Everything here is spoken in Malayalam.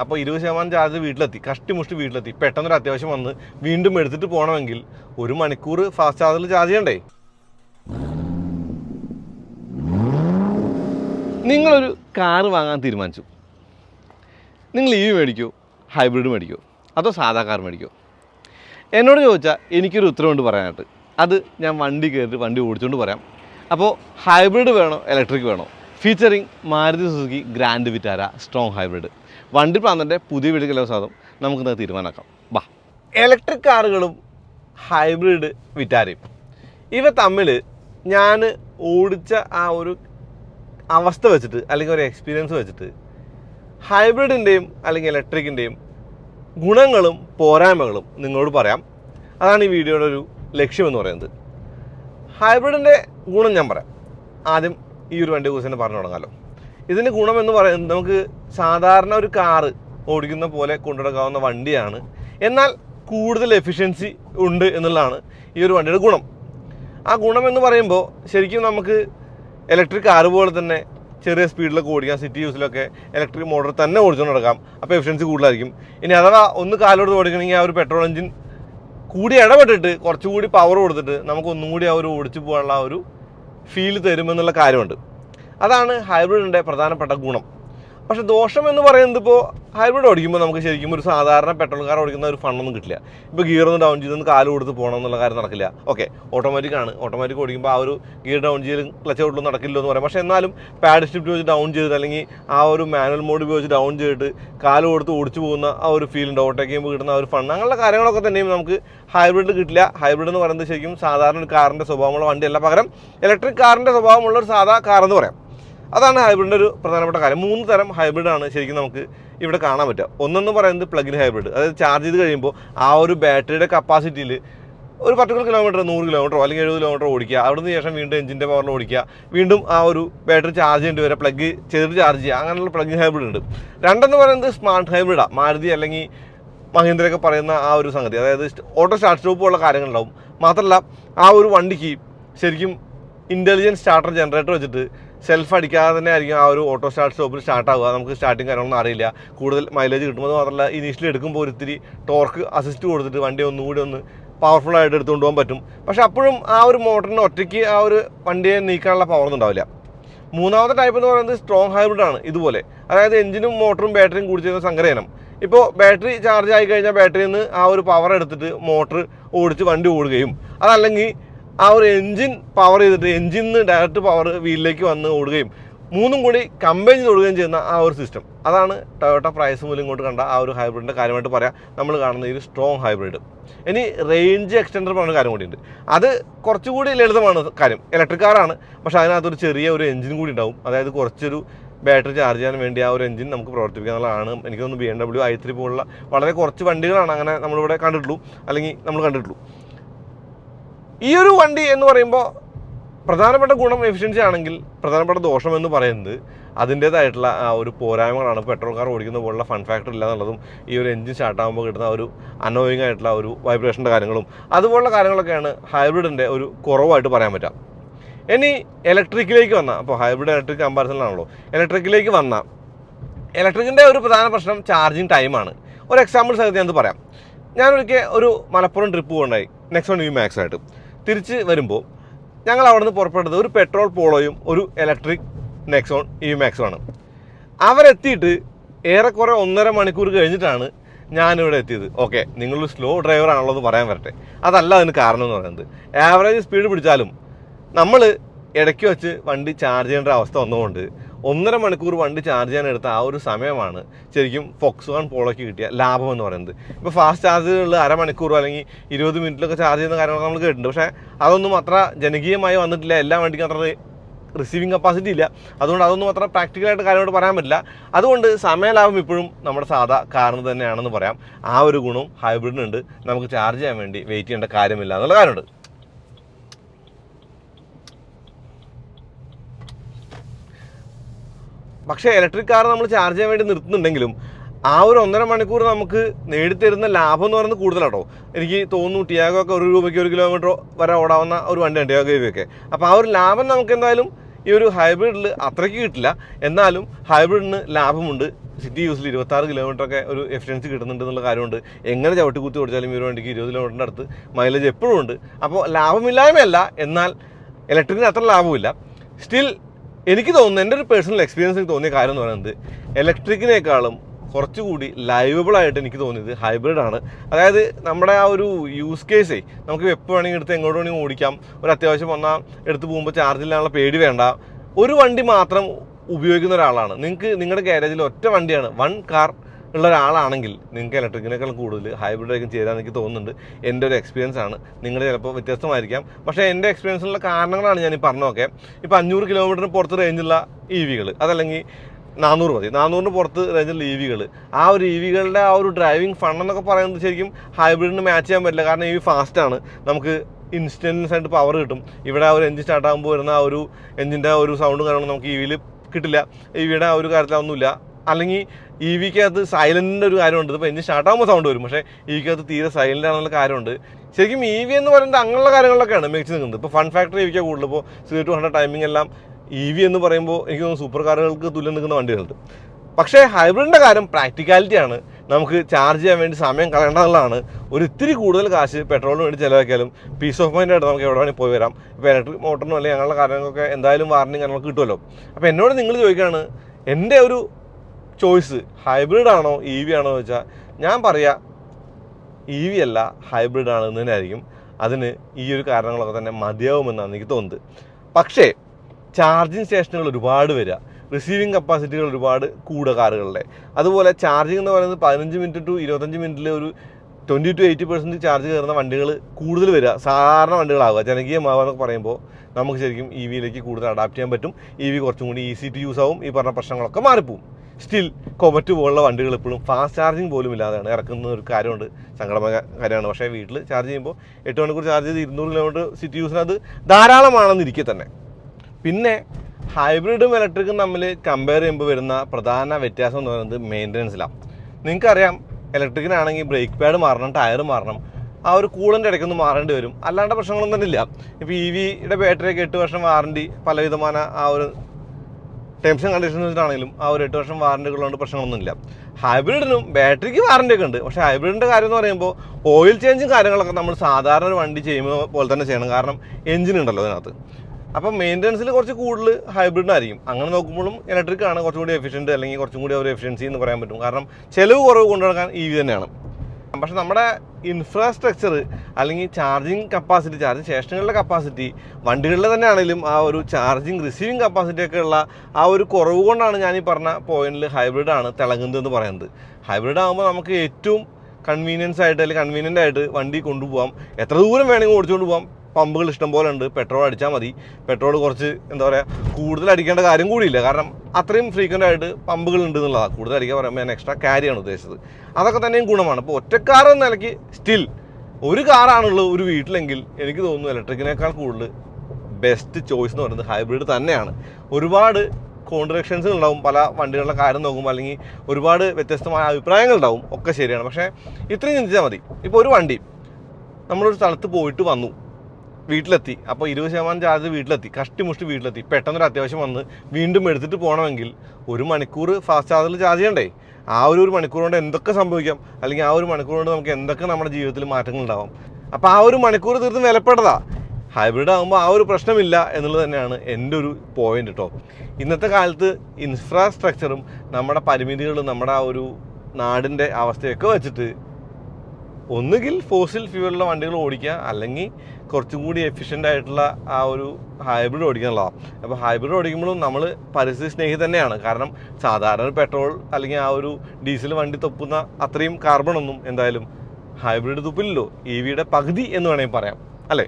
അപ്പോൾ ഇരുപത് ശതമാനം ചാർജ് വീട്ടിലെത്തി കഷ്ടിമുഷ്ടി വീട്ടിലെത്തി. പെട്ടെന്നൊരു അത്യാവശ്യം വന്ന് വീണ്ടും എടുത്തിട്ട് പോകണമെങ്കിൽ ഒരു മണിക്കൂർ ഫാസ്റ്റ് ചാർജിൽ ചാർജ് ചെയ്യണ്ടേ? നിങ്ങളൊരു കാറ് വാങ്ങാൻ തീരുമാനിച്ചു. നിങ്ങൾ ഇ വി മേടിക്കോ ഹൈബ്രിഡ് മേടിക്കോ അതോ സാധാ കാർ മേടിക്കോ? എന്നോട് ചോദിച്ചാൽ എനിക്കൊരു ഉത്തരവുണ്ട് പറയാനായിട്ട്. അത് ഞാൻ വണ്ടി കയറിയിട്ട് വണ്ടി ഓടിച്ചുകൊണ്ട് പറയാം. അപ്പോൾ ഹൈബ്രിഡ് വേണോ ഇലക്ട്രിക് വേണോ? Featuring Maruti Suzuki Grand Vitara strong hybrid വണ്ടി പ്രാന്തന്റെ പുതിയ വീടുകളുടെ സാധനം നമുക്കിന്ന് തീരുമാനമാക്കാം. ബാ ഇലക്ട്രിക് കാറുകളും ഹൈബ്രിഡ് വിറ്റാരയും ഇവ തമ്മിൽ ഞാൻ ഓടിച്ച ആ ഒരു അവസ്ഥ വെച്ചിട്ട് അല്ലെങ്കിൽ ഒരു എക്സ്പീരിയൻസ് വെച്ചിട്ട് ഹൈബ്രിഡിന്റെയും അല്ലെങ്കിൽ ഇലക്ട്രിക്കിന്റെയും ഗുണങ്ങളും പോരായ്മകളും നിങ്ങളോട് പറയാം. അതാണ് ഈ വീഡിയോയുടെ ഒരു ലക്ഷ്യമെന്ന് പറയുന്നത്. ഹൈബ്രിഡിന്റെ ഗുണം ഞാൻ പറയാം. ആദ്യം ഈ ഒരു വണ്ടി കുറിച്ച് തന്നെ പറഞ്ഞു തുടങ്ങാമല്ലോ ഇതിന്റെ എന്ന് പറയുന്നത് നമുക്ക് സാധാരണ ഒരു കാറ് ഓടിക്കുന്ന പോലെ കൊണ്ടുനടക്കാവുന്ന വണ്ടിയാണ്. എന്നാൽ കൂടുതൽ എഫിഷ്യൻസി ഉണ്ട് എന്നുള്ളതാണ് ഈ ഒരു വണ്ടിയുടെ ഗുണം. ആ ഗുണം എന്ന് പറയുമ്പോൾ ശരിക്കും നമുക്ക് ഇലക്ട്രിക് കാറ് പോലെ തന്നെ ചെറിയ സ്പീഡിലൊക്കെ ഓടിക്കാം സിറ്റി യൂസിലൊക്കെ ഇലക്ട്രിക് മോട്ടർ തന്നെ ഓടിച്ചുകൊണ്ട് നടക്കാം. അപ്പോൾ എഫിഷ്യൻസി കൂടുതലായിരിക്കും. ഇനി അഥവാ ഒന്ന് കാലോട് ഓടിക്കണമെങ്കിൽ ആ ഒരു പെട്രോൾ എഞ്ചിൻ കൂടി ഇടപെട്ടിട്ട് കുറച്ചുകൂടി പവർ കൊടുത്തിട്ട് നമുക്ക് ഒന്നും കൂടി ആ ഒരു ഓടിച്ചു പോകാനുള്ള ആ ഒരു ഫീൽ തരുമെന്നുള്ള കാര്യമുണ്ട്. അതാണ് ഹൈബ്രിഡിന്റെ പ്രധാനപ്പെട്ട ഗുണം. പക്ഷേ ദോഷം എന്ന് പറയുന്നത് ഇപ്പോൾ ഹൈബ്രിഡ് ഓടിക്കുമ്പോൾ നമുക്ക് ശരിക്കും ഒരു സാധാരണ പെട്രോൾ കാർ ഓടിക്കുന്ന ഒരു ഫണ്ടൊന്നും കിട്ടില്ല. ഇപ്പോൾ ഗിയർ ഒന്ന് ഡൗൺ ചെയ്തൊന്ന് കാൽ കൊടുത്ത് പോകണം എന്നുള്ള കാര്യം നടക്കില്ല. ഓക്കെ ഓട്ടോമാറ്റിക് ആണ്. ഓട്ടോമാറ്റിക് ഓടിക്കുമ്പോൾ ആ ഒരു ഗിയർ ഡൗൺ ചെയ്ത് ക്ലച്ച് ഔട്ടിലും നടക്കില്ല എന്ന് പറയാം. പക്ഷേ എന്നാലും പാഡ് ഷിഫ്റ്റ് വെച്ച് ഡൗൺ ചെയ്തിട്ട് അല്ലെങ്കിൽ ആ ഒരു മാനുവൽ മോഡ് ഉപയോഗിച്ച് ഡൗൺ ചെയ്തിട്ട് കാൽ കൊടുത്ത് ഓടിച്ചു പോകുന്ന ആ ഒരു ഫീൽ ഉണ്ട്. ഓവർടേക്ക് ചെയ്യുമ്പോൾ കിട്ടുന്ന ആ ഒരു ഫണ്ട് അങ്ങനെയുള്ള കാര്യങ്ങളൊക്കെ തന്നെയും നമുക്ക് ഹൈബ്രിഡ് കിട്ടില്ല. ഹൈബ്രിഡ് എന്ന് പറയുന്നത് ശരിക്കും സാധാരണ ഒരു കാറിന്റെ സ്വഭാവമുള്ള വണ്ടിയല്ല. പകരം ഇലക്ട്രിക് കാറിന്റെ സ്വഭാവമുള്ള ഒരു സാധാ കാർ എന്ന് പറയാം. അതാണ് ഹൈബ്രിഡിന്റെ ഒരു പ്രധാനപ്പെട്ട കാര്യം. മൂന്ന് തരം ഹൈബ്രിഡാണ് ശരിക്കും നമുക്ക് ഇവിടെ കാണാൻ പറ്റുക. ഒന്നെന്ന് പറയുന്നത് പ്ലഗിൻ ഹൈബ്രിഡ് അതായത് ചാർജ് ചെയ്ത് കഴിയുമ്പോൾ ആ ഒരു ബാറ്ററിയുടെ കപ്പാസിറ്റിയിൽ ഒരു പർട്ടിക്കുലർ കിലോമീറ്റർ നൂറ് കിലോമീറ്ററോ അല്ലെങ്കിൽ എഴുപത് കിലോമീറ്റർ ഓടിക്കുക. അവിടുന്ന് ശേഷം വീണ്ടും എഞ്ചിന്റെ പവറിൽ ഓടിക്കുക. വീണ്ടും ആ ഒരു ബാറ്ററി ചാർജ് ചെയ്യേണ്ടി വരെ പ്ലഗ് ചെയ്തിട്ട് ചാർജ് ചെയ്യുക. അങ്ങനെയുള്ള പ്ലഗിൻ ഹൈബ്രിഡ് ഉണ്ട്. രണ്ടെന്ന് പറയുന്നത് സ്മാർട്ട് ഹൈബ്രിഡാണ് മാരുതി അല്ലെങ്കിൽ മഹീന്ദ്രയൊക്കെ പറയുന്ന ആ ഒരു സംഗതി. അതായത് ഓട്ടോ സ്റ്റാർട്ട് സ്റ്റോപ്പ് ഉള്ള കാര്യങ്ങളുണ്ടാവും. മാത്രമല്ല ആ ഒരു വണ്ടിക്ക് ശരിക്കും ഇന്റലിജൻസ് സ്റ്റാർട്ടർ ജനറേറ്റർ വെച്ചിട്ട് സെൽഫ് അടിക്കാതെ തന്നെ ആയിരിക്കും ആ ഒരു ഓട്ടോ സ്റ്റാർട്ട് സ്റ്റോപ്പിൽ സ്റ്റാർട്ട് ആവുക. നമുക്ക് സ്റ്റാർട്ടിങ് കാര്യങ്ങളൊന്നും അറിയില്ല. കൂടുതൽ മൈലേജ് കിട്ടുമ്പോൾ മാത്രമല്ല ഇനീഷ്യലി എടുക്കുമ്പോൾ ഒരിത്തിരി ടോർക്ക് അസിസ്റ്റ് കൊടുത്തിട്ട് വണ്ടി ഒന്നുകൂടി ഒന്ന് പവർഫുൾ ആയിട്ട് എടുത്തുകൊണ്ട് പോകാൻ പറ്റും. പക്ഷേ അപ്പോഴും ആ ഒരു മോട്ടറിന് ഒറ്റയ്ക്ക് ആ ഒരു വണ്ടിയെ നീക്കാനുള്ള പവറൊന്നും ഉണ്ടാവില്ല. മൂന്നാമത്തെ ടൈപ്പ് എന്ന് പറയുന്നത് സ്ട്രോങ് ഹൈബ്രിഡ് ആണ് ഇതുപോലെ. അതായത് എഞ്ചിനും മോട്ടറും ബാറ്ററിയും കൂടി ചെയ്യുന്ന സങ്കരയനം. ഇപ്പോൾ ബാറ്ററി ചാർജ് ആയി കഴിഞ്ഞാൽ ബാറ്ററിയിൽ നിന്ന് ആ ഒരു പവർ എടുത്തിട്ട് മോട്ടർ ഓടിച്ച് വണ്ടി ഓടുകയും. അതല്ലെങ്കിൽ ആ ഒരു എൻജിൻ പവർ ചെയ്തിട്ട് എൻജിൻ നിന്ന് ഡയറക്റ്റ് പവർ വീലിലേക്ക് വന്ന് ഓടുകയും മൂന്നും കൂടി കമ്പൈൻ ചെയ്ത് ചെയ്യുന്ന ആ ഒരു സിസ്റ്റം അതാണ് ടൊയോട്ട പ്രൈസ് മൂലം ഇങ്ങോട്ട് കണ്ട ആ ഒരു ഹൈബ്രിഡിന്റെ കാര്യമായിട്ട് പറയാം. നമ്മൾ കാണുന്ന ഒരു സ്ട്രോങ് ഹൈബ്രിഡ് ഇനി റേഞ്ച് എക്സ്റ്റൻഡർ പറഞ്ഞ കാര്യം കൂടിയുണ്ട്. അത് കുറച്ചുകൂടി ലളിതമാണ് കാര്യം. ഇലക്ട്രിക് കാറാണ് പക്ഷേ അതിനകത്തൊരു ചെറിയ ഒരു എഞ്ചിൻ കൂടി ഉണ്ടാവും. അതായത് കുറച്ചൊരു ബാറ്ററി ചാർജ് ചെയ്യാൻ വേണ്ടി ആ ഒരു എഞ്ചിൻ നമുക്ക് പ്രവർത്തിപ്പിക്കുക എന്നുള്ളതാണ് എനിക്ക് തോന്നുന്നു B M W I three പോലുള്ള വളരെ കുറച്ച് വണ്ടികളാണ് അങ്ങനെ നമ്മളിവിടെ കണ്ടിട്ടുള്ളൂ. അല്ലെങ്കിൽ നമ്മൾ കണ്ടിട്ടുള്ളൂ. ഈ ഒരു വണ്ടി എന്ന് പറയുമ്പോൾ പ്രധാനപ്പെട്ട ഗുണം എഫിഷ്യൻസി ആണെങ്കിൽ പ്രധാനപ്പെട്ട ദോഷം എന്ന് പറയുന്നത് അതിന്റേതായിട്ടുള്ള ആ ഒരു പോരായ്മകളാണ്. പെട്രോൾ കാർ ഓടിക്കുന്ന പോലുള്ള ഫൺ ഫാക്ടർ ഇല്ല എന്നുള്ളതും ഈ ഒരു എഞ്ചിൻ സ്റ്റാർട്ടാകുമ്പോൾ കിട്ടുന്ന ഒരു അനോയിങ് ആയിട്ടുള്ള ഒരു വൈബ്രേഷന്റെ കാര്യങ്ങളും അതുപോലുള്ള കാര്യങ്ങളൊക്കെയാണ് ഹൈബ്രിഡിന്റെ ഒരു കുറവായിട്ട് പറയാൻ പറ്റുക ഇനി ഇലക്ട്രിക്കിലേക്ക് വന്ന അപ്പോൾ ഹൈബ്രിഡ് ഇലക്ട്രിക് കമ്പാരിസണിലാണല്ലോ ഇലക്ട്രിക്കിലേക്ക് വന്ന ഇലക്ട്രിക്കിന്റെ ഒരു പ്രധാന പ്രശ്നം ചാർജിങ് ടൈമാണ് ഒരു എക്സാമ്പിൾ സഹിതം ഞാൻ പറയാം. ഞാനൊരിക്കൽ ഒരു മലപ്പുറം ട്രിപ്പ് പോകണ്ടായി നെക്സ്റ്റ് വൺ യു മാക്സ് ആയിട്ട്. തിരിച്ച് വരുമ്പോൾ ഞങ്ങൾ അവിടെ നിന്ന് പുറപ്പെട്ടത് ഒരു പെട്രോൾ പോളോയും ഒരു ഇലക്ട്രിക് നെക്സോൺ ഇ മാക്സും ആണ്. അവരെത്തിയിട്ട് ഏറെക്കുറെ ഒന്നര മണിക്കൂർ കഴിഞ്ഞിട്ടാണ് ഞാനിവിടെ എത്തിയത്. ഓക്കെ നിങ്ങളൊരു സ്ലോ ഡ്രൈവർ ആണല്ലോ എന്ന് പറയാൻ വരട്ടെ. അതല്ല അതിന് കാരണം എന്ന് പറയുന്നത്. ആവറേജ് സ്പീഡ് പിടിച്ചാലും നമ്മൾ ഇടയ്ക്ക് വെച്ച് വണ്ടി ചാർജ് ചെയ്യേണ്ട അവസ്ഥ വന്നതുകൊണ്ട് ഒന്നര മണിക്കൂർ വണ്ടി ചാർജ് ചെയ്യാൻ എടുത്ത ആ ഒരു സമയമാണ് ശരിക്കും ഫോക്സ് വൺ പോളോയ്ക്ക് കിട്ടിയ ലാഭം എന്ന് പറയുന്നത്. ഇപ്പോൾ ഫാസ്റ്റ് ചാർജുകളിൽ അരമണിക്കൂറോ അല്ലെങ്കിൽ ഇരുപത് മിനിറ്റിലൊക്കെ ചാർജ് ചെയ്യുന്ന കാര്യങ്ങളൊക്കെ നമ്മൾ കേട്ടിട്ടുണ്ട്. പക്ഷേ അതൊന്നും അത്ര ജനകീയമായി വന്നിട്ടില്ല. എല്ലാ വണ്ടിക്കും അത്ര റിസീവിങ് കപ്പാസിറ്റി ഇല്ല. അതുകൊണ്ട് അതൊന്നും അത്ര പ്രാക്ടിക്കലായിട്ട് കാര്യമായിട്ട് പറയാൻ പറ്റില്ല. അതുകൊണ്ട് സമയലാഭം ഇപ്പോഴും നമ്മുടെ സാധാ കാറിന് തന്നെയാണെന്ന് പറയാം. ആ ഒരു ഗുണവും ഹൈബ്രിഡിനുണ്ട് നമുക്ക് ചാർജ് ചെയ്യാൻ വേണ്ടി വെയിറ്റ് ചെയ്യേണ്ട കാര്യമില്ല എന്നുള്ള കാര്യമുണ്ട്. പക്ഷേ ഇലക്ട്രിക് കാർ നമ്മൾ ചാർജ് ചെയ്യാൻ വേണ്ടി നിർത്തുന്നുണ്ടെങ്കിലും ആ ഒരു ഒന്നര മണിക്കൂർ നമുക്ക് നേടിത്തരുന്ന ലാഭം എന്ന് പറയുന്നത് കൂടുതലാട്ടോ. എനിക്ക് തോന്നുന്നു ടിയാഗോ ഒക്കെ ഒരു രൂപയ്ക്ക് ഒരു കിലോമീറ്റർ വരെ ഓടാവുന്ന ഒരു വണ്ടിയാണ് ടിയാഗോ ഒക്കെ അപ്പോൾ ആ ഒരു ലാഭം നമുക്ക് എന്തായാലും ഈ ഒരു ഹൈബ്രിഡിൽ അത്രയ്ക്ക് കിട്ടില്ല. എന്നാലും ഹൈബ്രിഡിന് ലാഭമുണ്ട്. സിറ്റി യൂസിൽ കിലോമീറ്റർ ഒക്കെ ഒരു എഫിഷ്യൻസി കിട്ടുന്നുണ്ട് എന്നുള്ള കാര്യമുണ്ട്. എങ്ങനെ ചവിട്ടി കുത്തി ഓടിച്ചാലും ഈ ഒരു വണ്ടിക്ക് ഇരുപത് കിലോമീറ്ററിന്റെ അടുത്ത് മൈലേജ് എപ്പോഴും ഉണ്ട്. അപ്പോൾ ലാഭമില്ലായ്മയല്ല. എന്നാൽ ഇലക്ട്രിക്കിന് അത്ര ലാഭമില്ല സ്റ്റിൽ എനിക്ക് തോന്നുന്നു എന്റെ ഒരു പേഴ്സണൽ എക്സ്പീരിയൻസ് എനിക്ക് തോന്നിയ കാര്യം എന്ന് പറയുന്നത് ഇലക്ട്രിക്കിനേക്കാളും കുറച്ചുകൂടി ലൈവബിളായിട്ട് എനിക്ക് തോന്നിയത് ഹൈബ്രിഡ് ആണ്. അതായത് നമ്മുടെ ആ ഒരു യൂസ് കേസേ നമുക്ക് എപ്പോൾ വേണമെങ്കിൽ എടുത്ത് എങ്ങോട്ട് വേണമെങ്കിൽ ഓടിക്കാം. ഒരു അത്യാവശ്യം വന്നാൽ എടുത്ത് പോകുമ്പോൾ ചാർജ് ഇല്ലാനുള്ള പേടി വേണ്ട. ഒരു വണ്ടി മാത്രം ഉപയോഗിക്കുന്ന ഒരാളാണ്. നിങ്ങൾക്ക് നിങ്ങളുടെ ഗാരേജിൽ ഒറ്റ വണ്ടിയാണ്. വൺ കാർ ഉള്ള ഒരാളാണെങ്കിൽ നിങ്ങൾക്ക് ഇലക്ട്രിക്കിനേക്കാൾ കൂടുതൽ ഹൈബ്രിഡ് ആയിരിക്കും ചേരാൻ എനിക്ക് തോന്നുന്നുണ്ട്. എന്റെ ഒരു എക്സ്പീരിയൻസ് ആണ്. നിങ്ങൾ ചിലപ്പോൾ വ്യത്യസ്തമായിരിക്കാം. പക്ഷേ എന്റെ എക്സ്പീരിയൻസിലുള്ള കാരണങ്ങളാണ് ഞാൻ ഈ പറഞ്ഞതൊക്കെ. ഇപ്പോൾ അഞ്ഞൂറ് കിലോമീറ്ററിന് പുറത്ത് റേഞ്ചുള്ള ഇ വികൾ അതല്ലെങ്കിൽ നാനൂറ് മതി. നാനൂറിന് പുറത്ത് റേഞ്ചുള്ള ഇ വികൾ ആ ഒരു ഇ വികളുടെ ആ ഒരു ഡ്രൈവിംഗ് ഫൺ എന്നൊക്കെ പറയുന്നത് ശരിക്കും ഹൈബ്രിഡിന് മാച്ച് ചെയ്യാൻ പറ്റില്ല. കാരണം ഇ വി ഫാസ്റ്റാണ് നമുക്ക് ഇൻസ്റ്റൻസ് ആയിട്ട് പവർ കിട്ടും. ഇവിടെ ആ ഒരു എഞ്ചിൻ സ്റ്റാർട്ട് ആകുമ്പോൾ വരുന്ന ആ ഒരു എഞ്ചിന്റെ ഒരു സൗണ്ടും കാര്യങ്ങളും നമുക്ക് ഇ വിയിൽ കിട്ടില്ല. ഇ വിയുടെ ആ ഒരു കാര്യത്തിലൊന്നുമില്ല. അല്ലെങ്കിൽ ഇ വിക്കകത്ത് സൈലന്റിന്റെ ഒരു കാര്യമുണ്ട്. ഇപ്പോൾ എഞ്ചിൻ സ്റ്റാർട്ടാകുമ്പോൾ സൗണ്ട് വരും. പക്ഷേ ഇ വിക്കകത്ത് തീരെ സൈലന്റ് ആണെന്നുള്ള കാര്യമുണ്ട്. ശരിക്കും ഇ വി എന്ന് പറയുന്നത് അങ്ങനെയുള്ള കാര്യങ്ങളൊക്കെയാണ് മികച്ചു നിൽക്കുന്നത്. ഇപ്പോൾ ഫൺ ഫാക്ടറി ഇ കൂടുതൽ. ഇപ്പോൾ സീറോ ടു ഹൺഡ്രഡ് ടൈമിംഗ് എല്ലാം ഇ വി എന്ന് പറയുമ്പോൾ എനിക്ക് തോന്നുന്നു സൂപ്പർ കാറുകൾക്ക് തുല്യം നിൽക്കുന്ന വണ്ടികളുണ്ട്. പക്ഷേ ഹൈബ്രിഡിന്റെ കാര്യം പ്രാക്ടിക്കാലിറ്റി ആണ്. നമുക്ക് ചാർജ് ചെയ്യാൻ വേണ്ടി സമയം കളയേണ്ടതുള്ളതാണ്. ഒരു ഇത്തിരി കൂടുതൽ കാശ് പെട്രോളിന് വേണ്ടി ചിലവാക്കിയാലും പീസ് ഓഫ് മൈൻഡ് ആയിട്ട് നമുക്ക് എവിടെ വേണമെങ്കിൽ പോയി വരാം. ഇപ്പോൾ ഇലക്ട്രിക് മോട്ടറിനും അല്ലെങ്കിൽ ഞങ്ങളുടെ കാര്യങ്ങളൊക്കെ എന്തായാലും വാറണ്ടി കാര്യങ്ങളൊക്കെ കിട്ടുമല്ലോ. അപ്പോൾ എന്നോട് നിങ്ങൾ ചോദിക്കുകയാണ് എന്റെ ഒരു ചോയ്സ് ഹൈബ്രിഡ് ആണോ ഇ വി ആണോ എന്ന് വെച്ചാൽ ഞാൻ പറയാ ഇ വി അല്ല ഹൈബ്രിഡ് ആണ് എന്ന് തന്നെ ആയിരിക്കും. അതിന് ഈ ഒരു കാരണങ്ങളൊക്കെ തന്നെ മതിയാവുമെന്നാണ് എനിക്ക് തോന്നുന്നത്. പക്ഷേ ചാർജിങ് സ്റ്റേഷനുകൾ ഒരുപാട് വരിക. റിസീവിങ് കപ്പാസിറ്റികൾ ഒരുപാട് കൂടുക കാറുകളുടെ അതുപോലെ ചാർജിങ് എന്ന് പറയുന്നത് പതിനഞ്ച് മിനിറ്റ് ടു ഇരുപത്തഞ്ച് മിനിറ്റിൽ ഒരു twenty to eighty percent charge കയറുന്ന വണ്ടികൾ കൂടുതൽ വരിക. സാധാരണ വണ്ടികളാവുക. ജനകീയമാവുക എന്നൊക്കെ പറയുമ്പോൾ നമുക്ക് ശരിക്കും ഇ വിയിലേക്ക് കൂടുതൽ അഡാപ്റ്റ് ചെയ്യാൻ പറ്റും. ഇ വി കുറച്ചും കൂടി ഈസി ടു യൂസ് ആവും. ഈ പറഞ്ഞ പ്രശ്നങ്ങളൊക്കെ മാറിപ്പോവും. സ്റ്റിൽ കൊമറ്റ് പോലുള്ള വണ്ടികൾ ഇപ്പോഴും ഫാസ്റ്റ് ചാർജിങ് പോലും ഇല്ലാതെയാണ്. ഇറക്കുന്ന ഒരു കാര്യമുണ്ട്. സങ്കടമായ കാര്യമാണ്. പക്ഷേ വീട്ടിൽ ചാർജ് ചെയ്യുമ്പോൾ എട്ട് മണിക്കൂർ ചാർജ് ചെയ്ത് ഇരുന്നൂറ് കിലോമീറ്റർ സിറ്റി യൂസിന് അത് ധാരാളമാണെന്നിരിക്കെ തന്നെ. പിന്നെ ഹൈബ്രിഡും ഇലക്ട്രിക്കും തമ്മിൽ കമ്പയർ ചെയ്യുമ്പോൾ വരുന്ന പ്രധാന വ്യത്യാസം എന്ന് പറയുന്നത് മെയിന്റനൻസിലാണ് നിങ്ങൾക്കറിയാം ഇലക്ട്രിക്കിനാണെങ്കിൽ ബ്രേക്ക് പാഡ് മാറണം ടയർ മാറണം. ആ ഒരു കൂളിന്റെ ഇടയ്ക്കൊന്ന് മാറേണ്ടി വരും. അല്ലാണ്ട് പ്രശ്നങ്ങളൊന്നും തന്നെ ഇല്ല ഇപ്പോൾ ഇ വിയുടെ ബാറ്ററിയൊക്കെ എട്ട് വർഷം വാറണ്ടി പലവിധமான ആ ഒരു ടേംസ് ആൻഡ് കണ്ടീഷൻസ് ആ ഒരു എട്ട് വർഷം വാറണ്ടികളുണ്ട് പ്രശ്നങ്ങളൊന്നുമില്ല. ഹൈബ്രിഡിനും ബാറ്ററിക്ക് വാറണ്ടി ഒക്കെ ഉണ്ട്. പക്ഷേ ഹൈബ്രിഡിന്റെ കാര്യം എന്ന് പറയുമ്പോൾ ഓയിൽ ചേഞ്ചും കാര്യങ്ങളൊക്കെ നമ്മൾ സാധാരണ ഒരു വണ്ടി ചെയ്യുമ്പോൾ പോലെ തന്നെ ചെയ്യണം. കാരണം എഞ്ചിൻ ഉണ്ടല്ലോ അതിനകത്ത്. അപ്പം മെയിന്റനൻസിൽ കുറച്ച് കൂടുതൽ ഹൈബ്രിഡിനായിരിക്കും അങ്ങനെ നോക്കുമ്പോഴും ഇലക്ട്രിക് ആണ് കുറച്ചും കൂടി എഫിഷ്യന്റ് അല്ലെങ്കിൽ കുറച്ചും കൂടി ഒരു എഫിഷ്യൻസി എന്ന് പറയാൻ പറ്റും. കാരണം ചിലവ് കുറവ് കൊണ്ടുനടക്കാൻ ഇ വി തന്നെയാണ്. പക്ഷെ നമ്മുടെ ഇൻഫ്രാസ്ട്രക്ചർ അല്ലെങ്കിൽ ചാർജിങ് കപ്പാസിറ്റി ചാർജിങ് സ്റ്റേഷനുകളുടെ കപ്പാസിറ്റി വണ്ടികളുടെ തന്നെ ആണെങ്കിലും ആ ഒരു ചാർജിങ് റിസീവിങ് കപ്പാസിറ്റി ഒക്കെ ഉള്ള ആ ഒരു കുറവ് കൊണ്ടാണ് ഞാൻ ഈ പറഞ്ഞ പോയിന്റിൽ ഹൈബ്രിഡ് ആണ് തിളങ്ങുന്നത് എന്ന് പറയുന്നത്. ഹൈബ്രിഡ് ആകുമ്പോൾ നമുക്ക് ഏറ്റവും കൺവീനിയൻസ് ആയിട്ട് അല്ലെങ്കിൽ കൺവീനിയന്റ് ആയിട്ട് വണ്ടി കൊണ്ടുപോകാം എത്ര ദൂരം വേണമെങ്കിൽ ഓടിച്ചുകൊണ്ട് പോകാം പമ്പുകൾ ഇഷ്ടം പോലെ ഉണ്ട്. പെട്രോൾ അടിച്ചാൽ മതി. പെട്രോൾ കുറച്ച് എന്താ പറയുക കൂടുതൽ അടിക്കേണ്ട കാര്യം കൂടിയില്ല. കാരണം അത്രയും ഫ്രീക്വന്റ് ആയിട്ട് പമ്പുകൾ ഉണ്ട് എന്നുള്ളതാണ് കൂടുതൽ അടിക്കാൻ പറയുമ്പോൾ ഞാൻ എക്സ്ട്രാ ക്യാരിയാണ് ഉദ്ദേശിച്ചത്. അതൊക്കെ തന്നെയും ഗുണമാണ്. അപ്പോൾ ഒറ്റക്കാർ എന്ന നിലയ്ക്ക് സ്റ്റിൽ ഒരു കാറാണുള്ളത് ഒരു വീട്ടിലെങ്കിൽ എനിക്ക് തോന്നുന്നു ഇലക്ട്രിക്കിനേക്കാൾ കൂടുതൽ ബെസ്റ്റ് ചോയ്സ് എന്ന് പറയുന്നത് ഹൈബ്രിഡ് തന്നെയാണ്. ഒരുപാട് കോൺട്രഡിക്ഷൻസ് ഉണ്ടാവും. പല വണ്ടികളുടെ കാര്യം നോക്കുമ്പോൾ അല്ലെങ്കിൽ ഒരുപാട് വ്യത്യസ്തമായ അഭിപ്രായങ്ങൾ ഉണ്ടാവും. ഒക്കെ ശരിയാണ്. പക്ഷേ ഇത്രയും ചിന്തിച്ചാൽ മതി. ഇപ്പോൾ ഒരു വണ്ടി നമ്മളൊരു സ്ഥലത്ത് പോയിട്ട് വന്നു. വീട്ടിലെത്തി. അപ്പോൾ ഇരുപത് ശതമാനം ചാർജ് വീട്ടിലെത്തി. കഷ്ടിമുഷ്ടി വീട്ടിലെത്തി. പെട്ടെന്നൊരു അത്യാവശ്യം വന്ന് വീണ്ടും എടുത്തിട്ട് പോകണമെങ്കിൽ ഒരു മണിക്കൂർ ഫാസ്റ്റ് ചാർജിൽ ചാർജ് ചെയ്യണ്ടേ? ആ ഒരു ഒരു മണിക്കൂർ കൊണ്ട് എന്തൊക്കെ സംഭവിക്കാം? അല്ലെങ്കിൽ ആ ഒരു മണിക്കൂർ കൊണ്ട് നമുക്ക് എന്തൊക്കെ നമ്മുടെ ജീവിതത്തിൽ മാറ്റങ്ങൾ ഉണ്ടാവും? അപ്പോൾ ആ ഒരു മണിക്കൂർ തീർത്തും വിലപ്പെട്ടതാ. ഹൈബ്രിഡ് ആകുമ്പോൾ ആ ഒരു പ്രശ്നമില്ല എന്നുള്ളത് തന്നെയാണ് എന്റെ ഒരു പോയിന്റ് കേട്ടോ ഇന്നത്തെ കാലത്ത് ഇൻഫ്രാസ്ട്രക്ചറും നമ്മുടെ പരിമിതികളും നമ്മുടെ ആ ഒരു നാടിന്റെ അവസ്ഥയൊക്കെ വെച്ചിട്ട് ഒന്നുകിൽ ഫോസിൽ ഫ്യൂവലുള്ള വണ്ടികൾ ഓടിക്കുക അല്ലെങ്കിൽ കുറച്ചും കൂടി എഫിഷ്യന്റ് ആയിട്ടുള്ള ആ ഒരു ഹൈബ്രിഡ് ഓടിക്കാനുള്ളതാണ്. അപ്പോൾ ഹൈബ്രിഡ് ഓടിക്കുമ്പോഴും നമ്മൾ പരിസ്ഥിതി സ്നേഹി തന്നെയാണ്. കാരണം സാധാരണ പെട്രോൾ അല്ലെങ്കിൽ ആ ഒരു ഡീസൽ വണ്ടി തൊപ്പുന്ന അത്രയും കാർബൺ ഒന്നും എന്തായാലും ഹൈബ്രിഡ് തുപ്പില്ലല്ലോ. ഇ വിയുടെ പകുതി എന്ന് വേണമെങ്കിൽ പറയാം. അല്ലേ?